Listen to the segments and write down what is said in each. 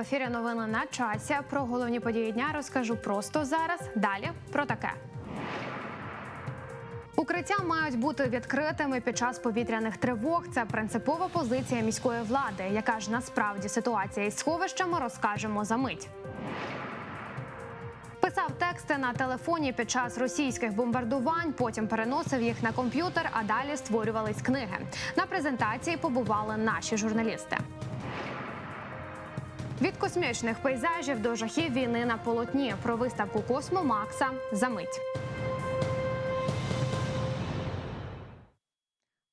ефірі новини на часі. Про головні події дня розкажу просто зараз. Далі про таке. Укриття мають бути відкритими під час повітряних тривог. Це принципова позиція міської влади. Яка ж насправді ситуація із сховищами, розкажемо за мить. Писав тексти на телефоні під час російських бомбардувань, потім переносив їх на комп'ютер, а далі створювались книги. На презентації побували наші журналісти. Від космічних пейзажів до жахів війни на полотні про виставку Космо Макса за мить.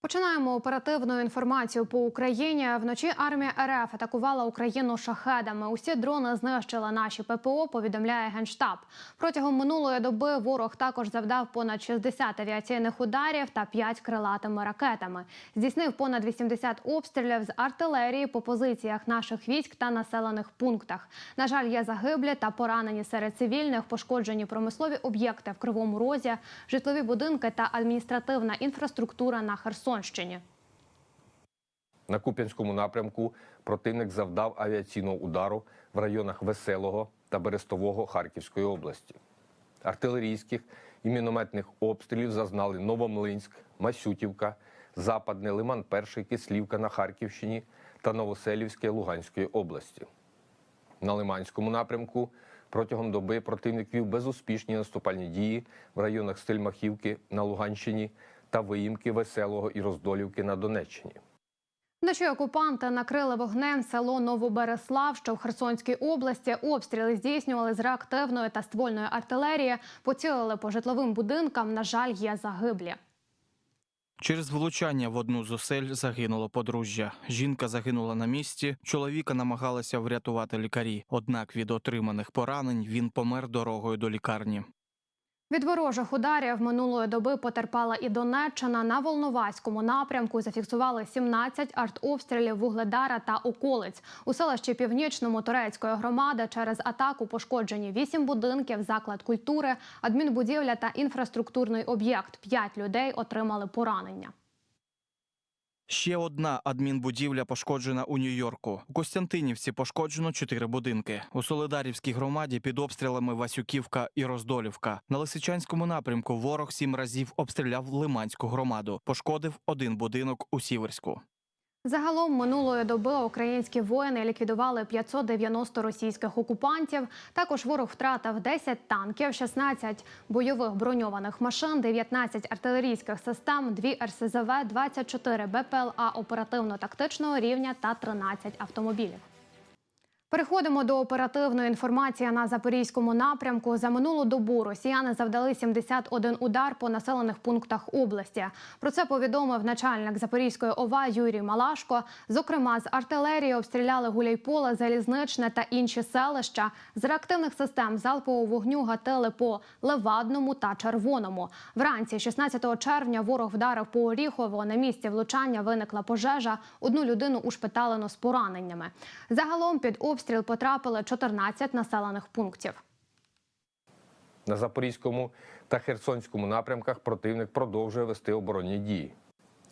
Починаємо оперативну інформацію по Україні. Вночі армія РФ атакувала Україну шахедами. Усі дрони знищили наші ППО. Повідомляє генштаб. Протягом минулої доби ворог також завдав понад 60 авіаційних ударів та 5 крилатими ракетами. Здійснив понад 80 обстрілів з артилерії по позиціях наших військ та населених пунктах. На жаль, є загиблі та поранені серед цивільних, пошкоджені промислові об'єкти в Кривому Розі, житлові будинки та адміністративна інфраструктура на Херсонщині. На Куп'янському напрямку противник завдав авіаційного удару в районах Веселого та Берестового Харківської області. Артилерійських і мінометних обстрілів зазнали Новомлинськ, Масютівка, Западне, Лиман, Перший, Кислівка на Харківщині та Новоселівське Луганської області. На Лиманському напрямку протягом доби противник вів безуспішні наступальні дії в районах Стельмахівки на Луганщині та Виїмки, Веселого і Роздолівки на Донеччині. Вночі окупанти накрили вогнем село Новобереслав, що в Херсонській області. Обстріли здійснювали з реактивної та ствольної артилерії. Поцілили по житловим будинкам. На жаль, є загиблі. Через влучання в одну з осель загинуло подружжя. Жінка загинула на місці. Чоловіка намагалися врятувати лікарі. Однак від отриманих поранень він помер дорогою до лікарні. Від ворожих ударів минулої доби потерпала і Донеччина. На Волноваському напрямку зафіксували 17 артобстрілів Вугледара та околиць. У селищі Північному Турецької громади через атаку пошкоджені 8 будинків, заклад культури, адмінбудівля та інфраструктурний об'єкт. П'ять людей отримали поранення. Ще одна адмінбудівля пошкоджена у Нью-Йорку. У Костянтинівці пошкоджено чотири будинки. У Солидарівській громаді під обстрілами Васюківка і Роздолівка. На Лисичанському напрямку ворог сім разів обстріляв Лиманську громаду. Пошкодив один будинок у Сіверську. Загалом минулої доби українські воїни ліквідували 590 російських окупантів. Також ворог втратив 10 танків, 16 бойових броньованих машин, 19 артилерійських систем, 2 РСЗВ, 24 БПЛА оперативно-тактичного рівня та 13 автомобілів. Переходимо до оперативної інформації на запорізькому напрямку. За минулу добу росіяни завдали 71 удар по населених пунктах області. Про це повідомив начальник Запорізької ОВА Юрій Малашко. Зокрема, з артилерії обстріляли Гуляйполе, Залізничне та інші селища. З реактивних систем залпового вогню гатили по Левадному та Червоному. Вранці, 16 червня, ворог вдарив по Оріхово. На місці влучання виникла пожежа. Одну людину ушпиталено з пораненнями. Загалом під обстріл потрапили 14 населених пунктів. На Запорізькому та Херсонському напрямках противник продовжує вести оборонні дії.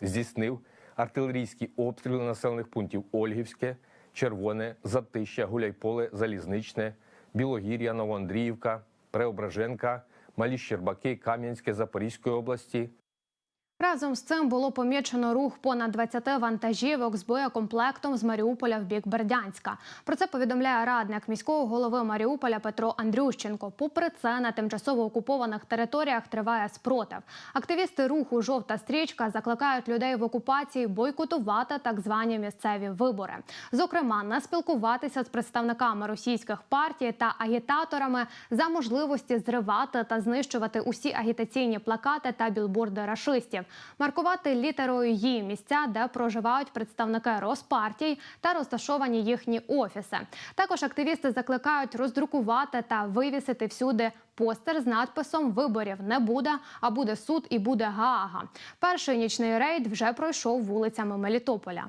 Здійснив артилерійські обстріли населених пунктів Ольгівське, Червоне, Затища, Гуляйполе, Залізничне, Білогір'я, Новоандріївка, Преображенка, Малі Щербаки, Кам'янське Запорізької області, Разом з цим було помічено рух понад 20 вантажівок з боєкомплектом з Маріуполя в бік Бердянська. Про це повідомляє радник міського голови Маріуполя Петро Андрющенко. Попри це, на тимчасово окупованих територіях триває спротив. Активісти руху Жовта стрічка закликають людей в окупації бойкотувати так звані місцеві вибори. Зокрема, не спілкуватися з представниками російських партій та агітаторами за можливості зривати та знищувати усі агітаційні плакати та білборди рашистів маркувати літерою «Ї» місця, де проживають представники розпартій та розташовані їхні офіси. Також активісти закликають роздрукувати та вивісити всюди постер з надписом Виборів не буде, а буде суд і буде Гаага. Перший нічний рейд вже пройшов вулицями Мелітополя.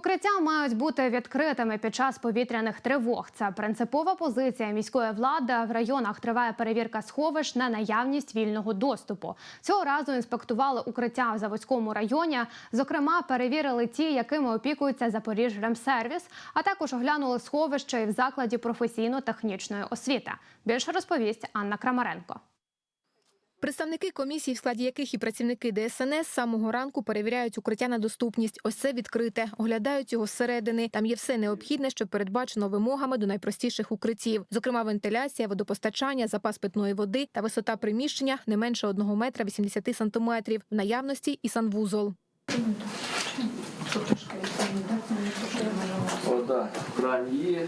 Укриття мають бути відкритими під час повітряних тривог. Це принципова позиція міської влади. В районах триває перевірка сховищ на наявність вільного доступу. Цього разу інспектували укриття в Заводському районі. Зокрема, перевірили ті, якими опікується Запоріжремсервіс, а також оглянули сховище і в закладі професійно-технічної освіти. Більше розповість Анна Крамаренко. Представники комісії, в складі яких і працівники ДСНС самого ранку перевіряють укриття на доступність. Ось це відкрите, оглядають його зсередини. Там є все необхідне, що передбачено вимогами до найпростіших укриттів, зокрема вентиляція, водопостачання, запас питної води та висота приміщення не менше 1 метра 80 сантиметрів. В наявності і санвузол. В крані є.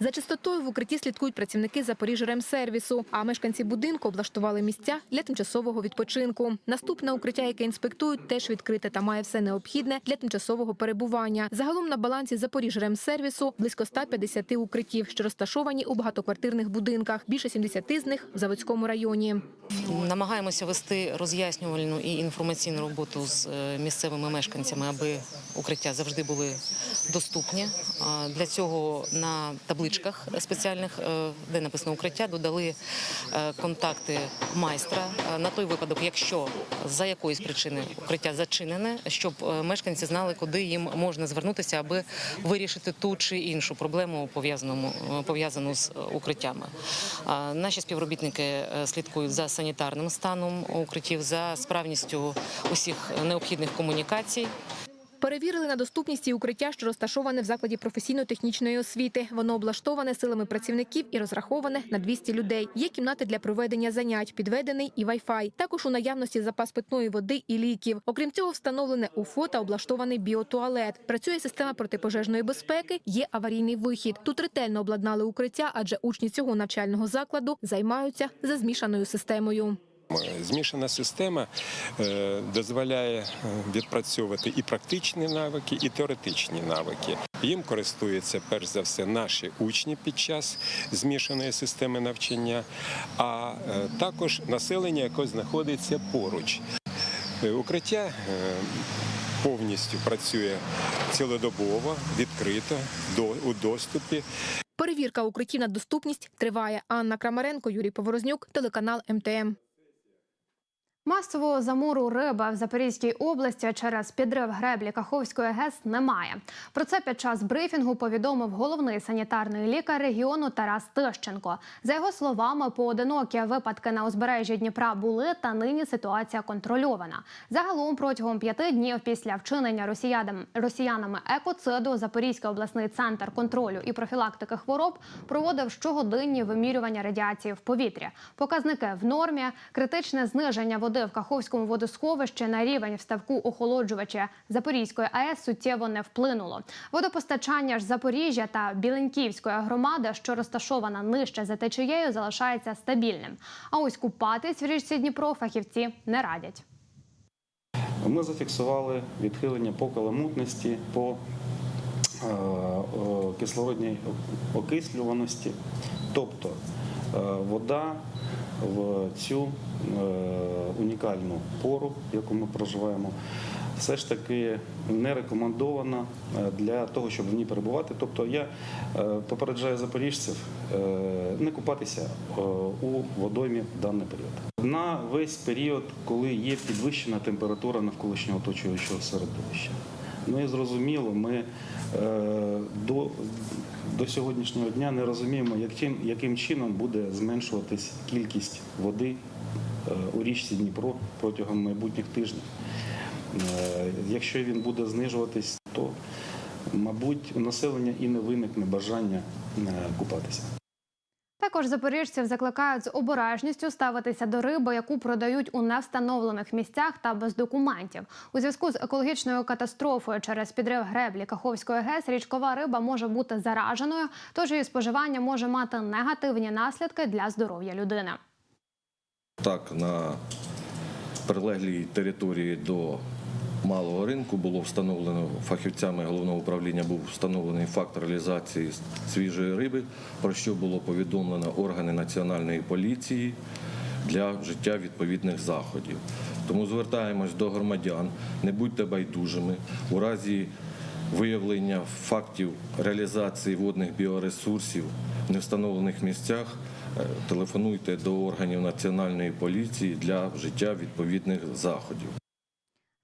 За чистотою в укритті слідкують працівники Запоріжремсервісу, а мешканці будинку облаштували місця для тимчасового відпочинку. Наступне укриття, яке інспектують, теж відкрите та має все необхідне для тимчасового перебування. Загалом на балансі Запоріжремсервісу близько 150 укриттів, що розташовані у багатоквартирних будинках. Більше 70 з них в Заводському районі. Намагаємося вести роз'яснювальну і інформаційну роботу з е, місцевими мешканцями, аби укриття завжди були доступні. Для цього на табличках спеціальних, е, де написано укриття, додали е, контакти майстра е, на той випадок, якщо за якоїсь причини укриття зачинене, щоб мешканці знали, куди їм можна звернутися, аби вирішити ту чи іншу проблему пов'язану пов'язану з укриттями. Наші співробітники слідкують за санітарним станом укриттів, за справністю усіх необхідних комунікацій. Перевірили на доступність і укриття, що розташоване в закладі професійно-технічної освіти. Воно облаштоване силами працівників і розраховане на 200 людей. Є кімнати для проведення занять, підведений і вай-фай. Також у наявності запас питної води і ліків. Окрім цього, встановлене УФО та облаштований біотуалет. Працює система протипожежної безпеки. Є аварійний вихід. Тут ретельно обладнали укриття, адже учні цього навчального закладу займаються за змішаною системою. Змішана система е, дозволяє е, відпрацьовувати і практичні навики, і теоретичні навики. Їм користуються перш за все наші учні під час змішаної системи навчання, а е, також населення, яке знаходиться поруч. Укриття повністю працює цілодобово, відкрито, у доступі. Перевірка укриттів на доступність триває. Анна Крамаренко, Юрій Поворознюк, телеканал МТМ. Масового замору риби в Запорізькій області через підрив греблі Каховської ГЕС немає. Про це під час брифінгу повідомив головний санітарний лікар регіону Тарас Тищенко. За його словами, поодинокі випадки на узбережжі Дніпра були, та нині ситуація контрольована. Загалом протягом п'яти днів після вчинення росіянам, росіянами екоциду Запорізький обласний центр контролю і профілактики хвороб проводив щогодинні вимірювання радіації в повітрі. Показники в нормі, критичне зниження води в Каховському водосховищі на рівень вставку охолоджувача Запорізької АЕС суттєво не вплинуло. Водопостачання ж Запоріжжя та Біленьківської громади, що розташована нижче за течією, залишається стабільним. А ось купатись в річці Дніпро фахівці не радять. Ми зафіксували відхилення по каламутності, по е, е, кислородній окислюваності. Тобто е, вода в цю унікальну пору, в яку ми проживаємо, все ж таки не рекомендована е, для того, щоб в ній перебувати. Тобто я е, попереджаю запоріжців е, не купатися е, у водоймі в даний період. На весь період, коли є підвищена температура навколишнього оточуючого середовища. Ну і зрозуміло, ми е, до, до сьогоднішнього дня не розуміємо, яким, яким чином буде зменшуватись кількість води е, у річці Дніпро протягом майбутніх тижнів. Е, Якщо він буде знижуватись, то, мабуть, у населення і не виникне бажання е, купатися. Також запоріжців закликають з обережністю ставитися до риби, яку продають у невстановлених місцях та без документів. У зв'язку з екологічною катастрофою через підрив греблі Каховської ГЕС річкова риба може бути зараженою, тож її споживання може мати негативні наслідки для здоров'я людини. Так, на прилеглій території до малого ринку було встановлено фахівцями головного управління був встановлений факт реалізації свіжої риби, про що було повідомлено органи національної поліції. для вжиття відповідних заходів. Тому звертаємось до громадян, не будьте байдужими у разі виявлення фактів реалізації водних біоресурсів в невстановлених місцях. е, Телефонуйте до органів національної поліції для вжиття відповідних заходів.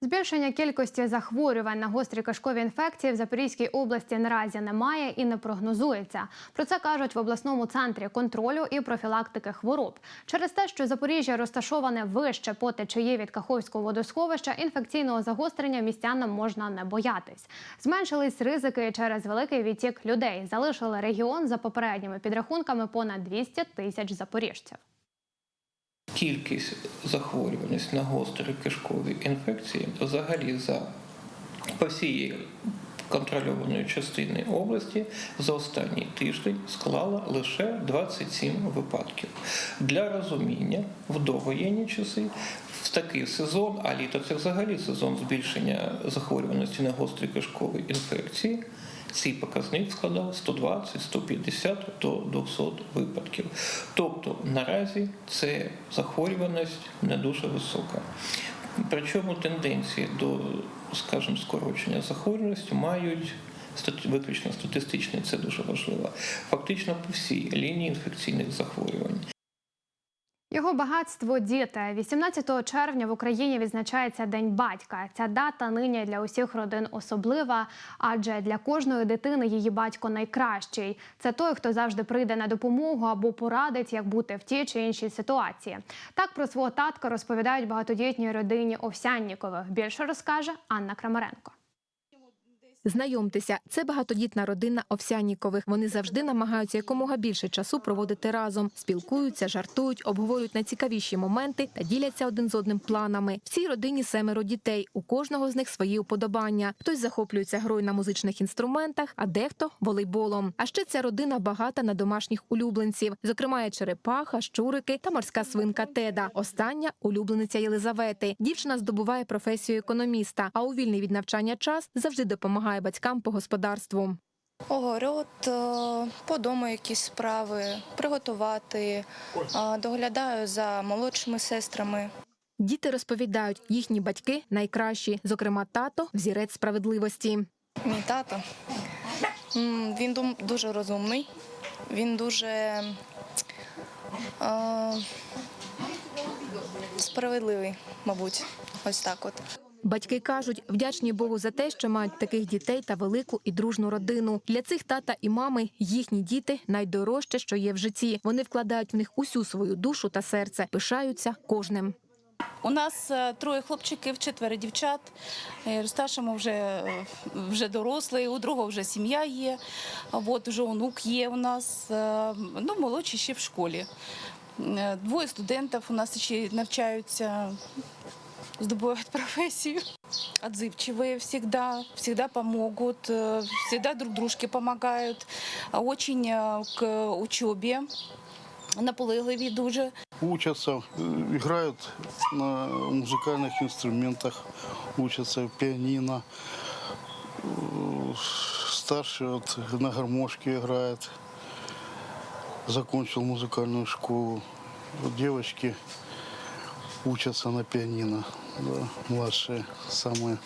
Збільшення кількості захворювань на гострі кишкові інфекції в Запорізькій області наразі немає і не прогнозується. Про це кажуть в обласному центрі контролю і профілактики хвороб. Через те, що Запоріжжя розташоване вище по течії від Каховського водосховища, інфекційного загострення містянам можна не боятись. Зменшились ризики через великий відтік людей. Залишили регіон за попередніми підрахунками понад 200 тисяч запоріжців. Кількість захворюваність на гострі кишкові інфекції взагалі за по всієї контрольованої частини області за останній тиждень склала лише 27 випадків. Для розуміння в довоєнні часи в такий сезон, а літо це взагалі сезон збільшення захворюваності на гострі кишкові інфекції. Цей показник складав 120, 150 до 200 випадків. Тобто наразі це захворюваність не дуже висока. Причому тенденції до, скажімо, скорочення захворюваності мають виключно статистичний, це дуже важливо. Фактично по всій лінії інфекційних захворювань. Його багатство діти. 18 червня в Україні відзначається День батька. Ця дата нині для усіх родин особлива, адже для кожної дитини її батько найкращий. Це той, хто завжди прийде на допомогу або порадить, як бути в тій чи іншій ситуації. Так про свого татка розповідають багатодітній родині Овсяннікових. Більше розкаже Анна Крамаренко. Знайомтеся, це багатодітна родина Овсяннікових. Вони завжди намагаються якомога більше часу проводити разом, спілкуються, жартують, обговорюють найцікавіші моменти та діляться один з одним планами. В цій родині семеро дітей. У кожного з них свої уподобання. Хтось захоплюється грою на музичних інструментах, а дехто волейболом. А ще ця родина багата на домашніх улюбленців. Зокрема, є черепаха, щурики та морська свинка Теда. Остання улюблениця Єлизавети. Дівчина здобуває професію економіста, а у вільний від навчання час завжди допомагає батькам по господарству. Огород, е, по дому якісь справи, приготувати, е, доглядаю за молодшими сестрами. Діти розповідають, їхні батьки найкращі, зокрема, тато взірець справедливості. Мій тато він дуже розумний, він дуже е, справедливий, мабуть, ось так от. Батьки кажуть, вдячні Богу за те, що мають таких дітей та велику і дружну родину. Для цих тата і мами їхні діти найдорожче, що є в житті. Вони вкладають в них усю свою душу та серце, пишаються кожним. У нас е, троє хлопчиків, четверо дівчат. Е, Старшому вже, е, вже дорослий, у другого вже сім'я є. От вже онук є у нас. Ну, молодші ще в школі. Двоє студентів у нас ще навчаються, здобувають професію. Отзывчивые всегда, всегда помогут, э, всегда друг дружке помогают. А Очень э, к учебе наполегливі дуже. Учатся, э, играют на музыкальных инструментах, учатся пианино. Э, Старший вот на гармошке играет, закончил музыкальную школу. Вот Девочки учатся на пианино, да, младшие самые.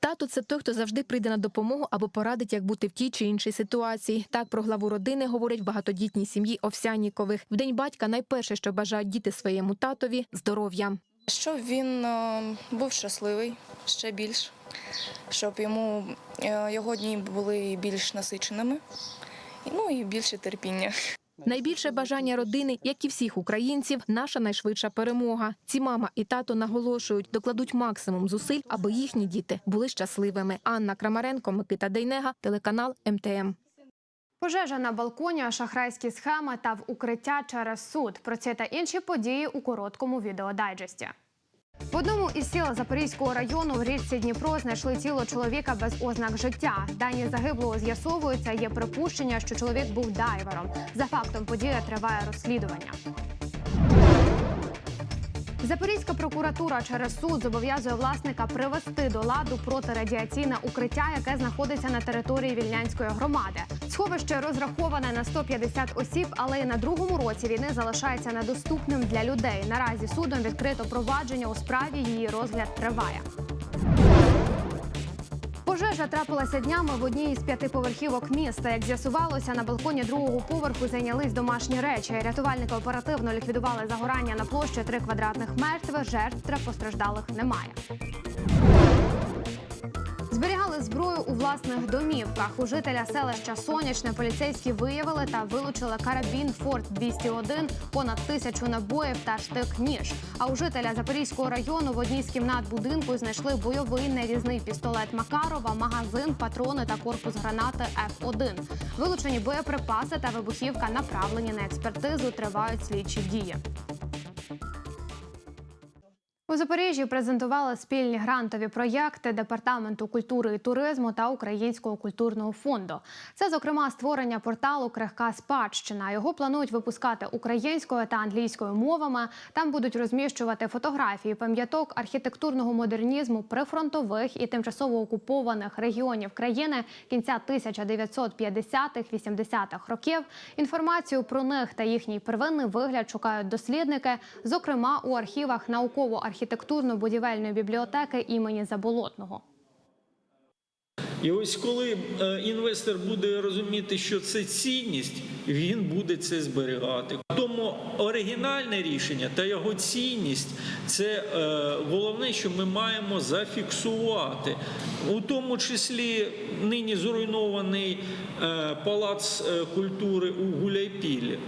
Тато це той, хто завжди прийде на допомогу або порадить, як бути в тій чи іншій ситуації. Так про главу родини говорять в багатодітній сім'ї Овсяннікових. В день батька найперше, що бажають діти своєму татові здоров'я. Щоб він е, був щасливий ще більш, щоб йому е, його дні були більш насиченими, ну і більше терпіння. Найбільше бажання родини, як і всіх українців, наша найшвидша перемога. Ці мама і тато наголошують, докладуть максимум зусиль, аби їхні діти були щасливими. Анна Крамаренко, Микита Дейнега, телеканал МТМ. Пожежа на балконі, шахрайські схеми та в укриття через суд. Про це та інші події у короткому відеодайджесті. В одному із сіл Запорізького району в річці Дніпро знайшли тіло чоловіка без ознак життя. Дані загиблого з'ясовуються. Є припущення, що чоловік був дайвером. За фактом подія триває розслідування. Запорізька прокуратура через суд зобов'язує власника привести до ладу протирадіаційне укриття, яке знаходиться на території вільнянської громади. Сховище розраховане на 150 осіб, але й на другому році війни залишається недоступним для людей. Наразі судом відкрито провадження у справі. Її розгляд триває. Пожежа трапилася днями в одній із п'ятиповерхівок міста. Як з'ясувалося, на балконі другого поверху зайнялись домашні речі. Рятувальники оперативно ліквідували загорання на площі 3 квадратних мертвих. Жертв та постраждалих немає. Зберігали зброю у власних домівках. У жителя селища Сонячне поліцейські виявили та вилучили карабін Форт 201, понад тисячу набоїв та штик-ніж. А у жителя Запорізького району в одній з кімнат будинку знайшли бойовий нарізний пістолет Макарова, магазин, патрони та корпус гранати Ф1. Вилучені боєприпаси та вибухівка направлені на експертизу. Тривають слідчі дії. У Запоріжжі презентували спільні грантові проєкти Департаменту культури і туризму та Українського культурного фонду. Це, зокрема, створення порталу Крихка спадщина. Його планують випускати українською та англійською мовами. Там будуть розміщувати фотографії пам'яток архітектурного модернізму прифронтових і тимчасово окупованих регіонів країни кінця 1950-х-80-х років. Інформацію про них та їхній первинний вигляд шукають дослідники, зокрема у архівах науково-архітектурно-будівельної бібліотеки імені Заболотного. І ось коли е, інвестор буде розуміти, що це цінність, він буде це зберігати. Тому оригінальне рішення та його цінність це е, головне, що ми маємо зафіксувати, у тому числі нині зруйнований е, палац культури у Гуляйпілі.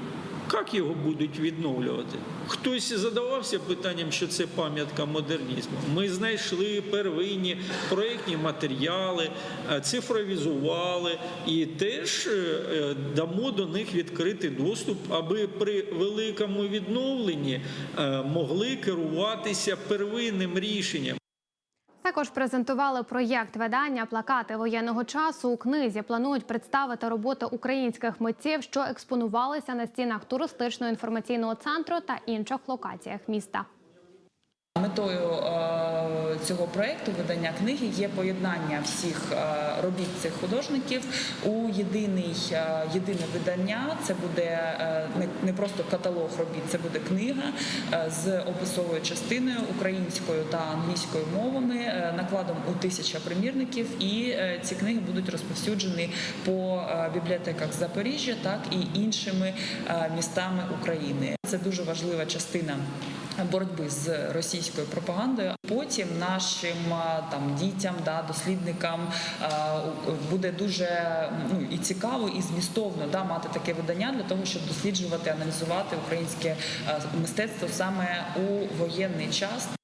Як його будуть відновлювати? Хтось задавався питанням, що це пам'ятка модернізму. Ми знайшли первинні проєктні матеріали, е, цифровізували і теж е, е, дамо до них відкритий доступ, аби при великому відновленні могли керуватися первинним рішенням. Також презентували проєкт видання плакати воєнного часу. У книзі планують представити роботи українських митців, що експонувалися на стінах туристичного інформаційного центру та інших локаціях міста. Метою е, цього проекту видання книги є поєднання всіх е, робіт цих художників у єдиний е, єдине видання. Це буде не, просто каталог робіт, це буде книга з описовою частиною українською та англійською мовами, накладом у тисяча примірників. І ці книги будуть розповсюджені по бібліотеках Запоріжжя, так і іншими містами України. Це дуже важлива частина боротьби з російською пропагандою. Потім нашим там дітям, да, дослідникам буде дуже ну і цікаво, і змістовно да, мати таке видання для того, щоб досліджувати, аналізувати українське мистецтво саме у воєнний час.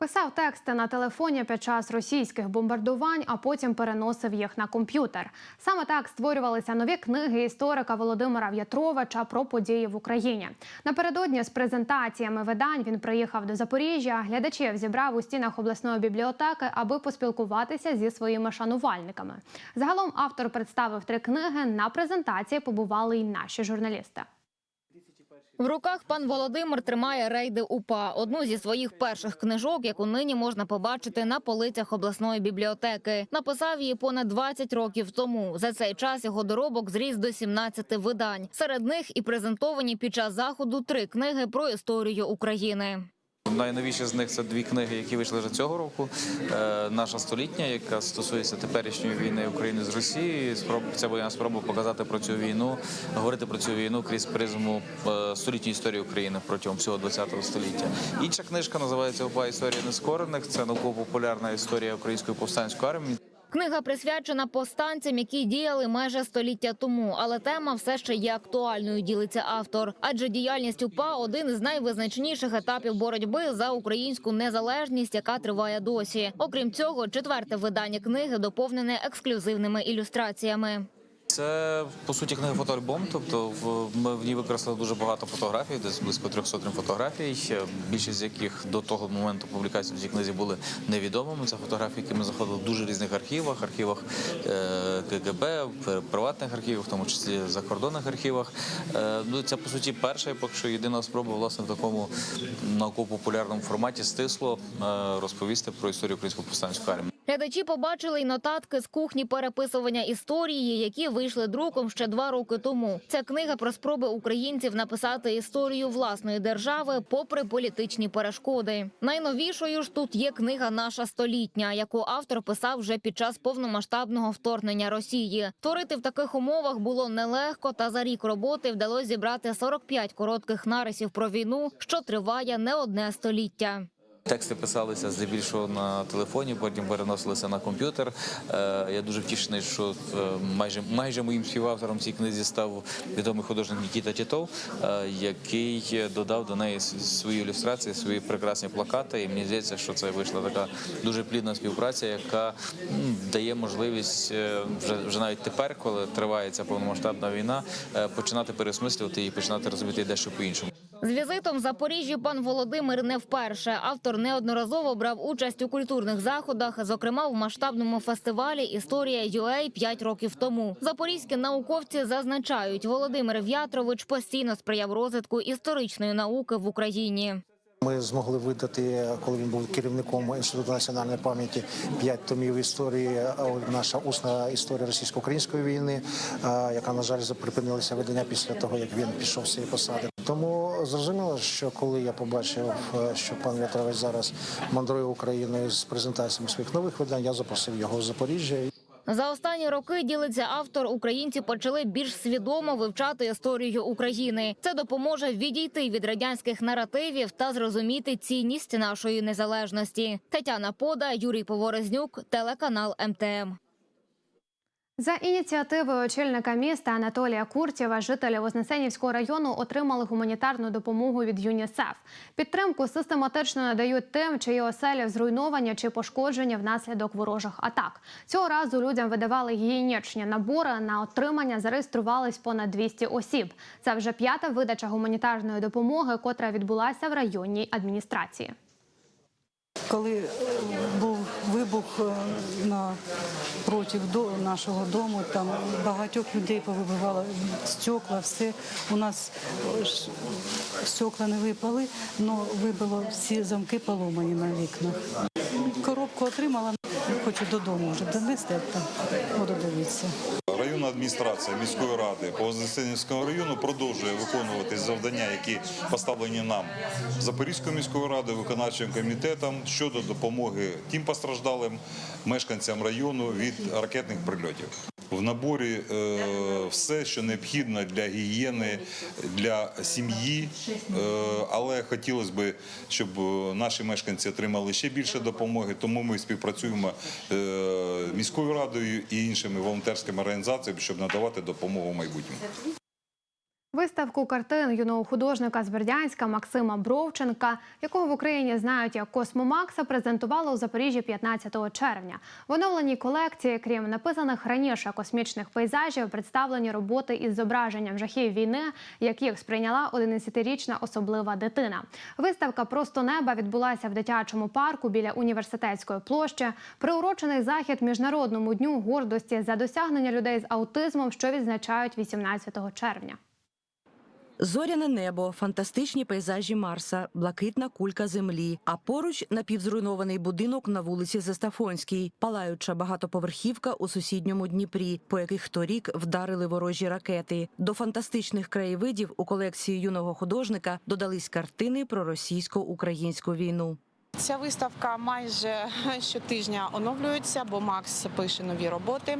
Писав тексти на телефоні під час російських бомбардувань, а потім переносив їх на комп'ютер. Саме так створювалися нові книги історика Володимира В'ятровича про події в Україні. Напередодні з презентаціями видань він приїхав до Запоріжжя. Глядачів зібрав у стінах обласної бібліотеки, аби поспілкуватися зі своїми шанувальниками. Загалом автор представив три книги. На презентації побували й наші журналісти. В руках пан Володимир тримає рейди УПА, одну зі своїх перших книжок, яку нині можна побачити на полицях обласної бібліотеки. Написав її понад 20 років тому. За цей час його доробок зріс до 17 видань. Серед них і презентовані під час заходу три книги про історію України. Найновіше з них це дві книги, які вийшли вже цього року. Е, Наша столітня, яка стосується теперішньої війни України з Росією. Це моя спроба показати про цю війну, говорити про цю війну крізь призму е, столітньої історії України протягом всього ХХ століття. Інша книжка називається «Опа історія нескорених. Це науково-популярна історія української повстанської армії. Книга присвячена повстанцям, які діяли майже століття тому, але тема все ще є актуальною. Ділиться автор. Адже діяльність УПА один із найвизначніших етапів боротьби за українську незалежність, яка триває досі. Окрім цього, четверте видання книги доповнене ексклюзивними ілюстраціями. Це по суті книга фотоальбом. Тобто ми в ній використали дуже багато фотографій, десь близько 300 фотографій. Більшість з яких до того моменту публікації в цій книзі були невідомими. Це фотографії, які ми знаходили в дуже різних архівах, архівах е, КГБ, приватних архівах, в тому числі закордонних архівах. Е, Ну це по суті перша поки що єдина спроба власне в такому науково-популярному форматі стисло е, розповісти про історію української повстанської армії. Глядачі побачили й нотатки з кухні переписування історії, які вийшли друком ще два роки тому. Ця книга про спроби українців написати історію власної держави, попри політичні перешкоди. Найновішою ж тут є книга Наша столітня, яку автор писав вже під час повномасштабного вторгнення Росії. Творити в таких умовах було нелегко, та за рік роботи вдалося зібрати 45 коротких нарисів про війну, що триває не одне століття. Тексти писалися здебільшого на телефоні, потім переносилися на комп'ютер. Е, Я дуже втішений, що е, майже майже моїм співавтором цій книзі став відомий художник Нікіта Тітов, е, який додав до неї свої ілюстрації, свої прекрасні плакати. І мені здається, що це вийшла така дуже плідна співпраця, яка дає можливість вже вже навіть тепер, коли триває ця повномасштабна війна, починати переосмислювати і починати розуміти дещо по-іншому. З візитом в Запоріжжі пан Володимир не вперше. Автор неодноразово брав участь у культурних заходах, зокрема в масштабному фестивалі Історія UA 5 років тому. Запорізькі науковці зазначають, Володимир В'ятрович постійно сприяв розвитку історичної науки в Україні. Ми змогли видати, коли він був керівником інституту національної пам'яті, п'ять томів історії. Наша усна історія російсько-української війни, яка на жаль припинилася видання після того, як він пішов з цієї посади. Тому зрозуміло, що коли я побачив, що пан В'ятрович зараз мандрує Україною з презентаціями своїх нових видань, я запросив його в Запоріжжя. За останні роки ділиться автор. Українці почали більш свідомо вивчати історію України. Це допоможе відійти від радянських наративів та зрозуміти цінність нашої незалежності. Тетяна Пода, Юрій Поворознюк, телеканал МТМ. За ініціативою очільника міста Анатолія Куртєва, жителі Вознесенівського району отримали гуманітарну допомогу від ЮНІСЕФ. Підтримку систематично надають тим, чиї оселі зруйновані чи пошкоджені внаслідок ворожих атак. Цього разу людям видавали гігієнічні набори. На отримання зареєструвались понад 200 осіб. Це вже п'ята видача гуманітарної допомоги, котра відбулася в районній адміністрації. Коли е, був вибух е, на проти до нашого дому, там багатьох людей повибивало стекла, все. У нас е, стекла не випали, але вибило всі замки поломані на вікнах. Коробку отримала, хочу додому вже донести, там буду дивитися. Адміністрація міської ради по Вознесенівському району продовжує виконувати завдання, які поставлені нам Запорізькою міською радою, виконавчим комітетом щодо допомоги тим постраждалим мешканцям району від ракетних прильотів. В наборі е, все, що необхідно для гігієни, для сім'ї, е, але хотілося б, щоб е, наші мешканці отримали ще більше допомоги. Тому ми співпрацюємо е, міською радою і іншими волонтерськими організаціями, щоб надавати допомогу в майбутньому. Виставку картин юного художника з Бердянська Максима Бровченка, якого в Україні знають як Космомакса, презентували у Запоріжжі 15 червня. В оновленій колекції, крім написаних раніше космічних пейзажів, представлені роботи із зображенням жахів війни, яких сприйняла 11-річна особлива дитина. Виставка Просто неба відбулася в дитячому парку біля університетської площі. Приурочений захід міжнародному дню гордості за досягнення людей з аутизмом, що відзначають 18 червня. Зоряне небо, фантастичні пейзажі Марса, блакитна кулька землі. А поруч напівзруйнований будинок на вулиці Застафонській, палаюча багатоповерхівка у сусідньому Дніпрі, по яких торік вдарили ворожі ракети. До фантастичних краєвидів у колекції юного художника додались картини про російсько-українську війну. Ця виставка майже щотижня оновлюється, бо Макс пише нові роботи.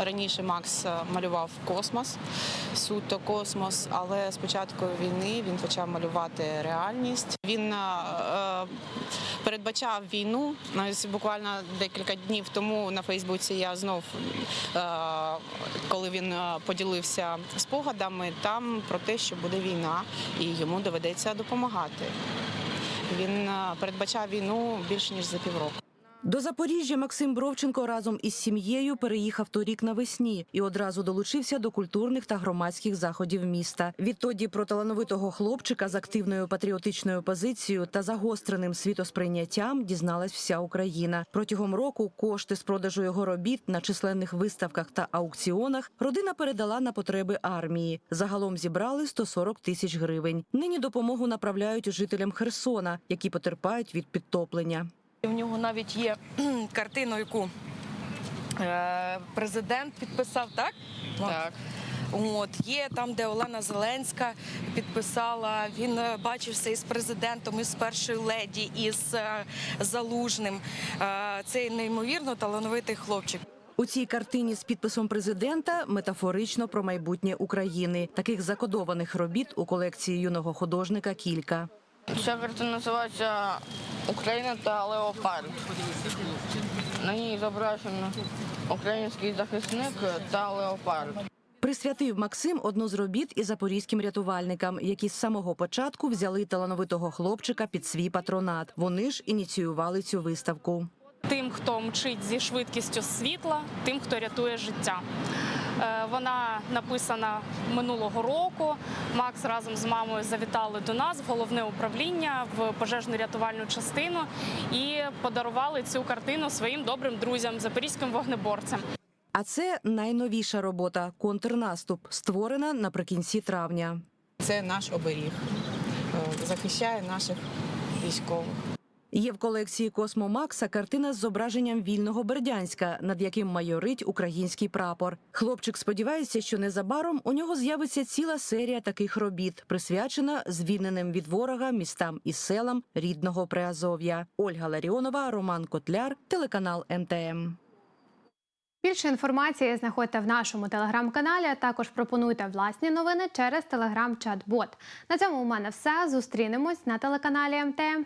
Раніше Макс малював космос, суто космос, але з початку війни він почав малювати реальність. Він передбачав війну. Буквально декілька днів тому на Фейсбуці я знов, коли він поділився спогадами, там про те, що буде війна, і йому доведеться допомагати. Він е, передбачав війну більше ніж за півроку. До Запоріжжя Максим Бровченко разом із сім'єю переїхав торік навесні і одразу долучився до культурних та громадських заходів міста. Відтоді про талановитого хлопчика з активною патріотичною позицією та загостреним світосприйняттям дізналась вся Україна. Протягом року кошти з продажу його робіт на численних виставках та аукціонах родина передала на потреби армії. Загалом зібрали 140 тисяч гривень. Нині допомогу направляють жителям Херсона, які потерпають від підтоплення. У нього навіть є кхм, картина, яку е, президент підписав, так? Так. От є там, де Олена Зеленська підписала. Він е, бачився із президентом, із першою леді, із е, залужним. Цей неймовірно талановитий хлопчик. У цій картині з підписом президента метафорично про майбутнє України. Таких закодованих робіт у колекції юного художника кілька. Ця картина називається Україна та Леопард. На ній зображено український захисник та леопард. Присвятив Максим одну з робіт і запорізьким рятувальникам, які з самого початку взяли талановитого хлопчика під свій патронат. Вони ж ініціювали цю виставку. тим, хто мчить зі швидкістю світла, тим, хто рятує життя. Е, Вона написана минулого року. Макс разом з мамою завітали до нас в головне управління в пожежну рятувальну частину і подарували цю картину своїм добрим друзям, запорізьким вогнеборцям. А це найновіша робота контрнаступ, створена наприкінці травня. Це наш оберіг, е, захищає наших військових. Є в колекції Космо Макса картина з зображенням вільного Бердянська, над яким майорить український прапор. Хлопчик сподівається, що незабаром у нього з'явиться ціла серія таких робіт, присвячена звільненим від ворога містам і селам рідного Приазов'я. Ольга Ларіонова, Роман Котляр, телеканал МТМ. Більше інформації знаходьте в нашому телеграм-каналі. а Також пропонуйте власні новини через телеграм-чат-бот. На цьому у мене все. Зустрінемось на телеканалі МТМ.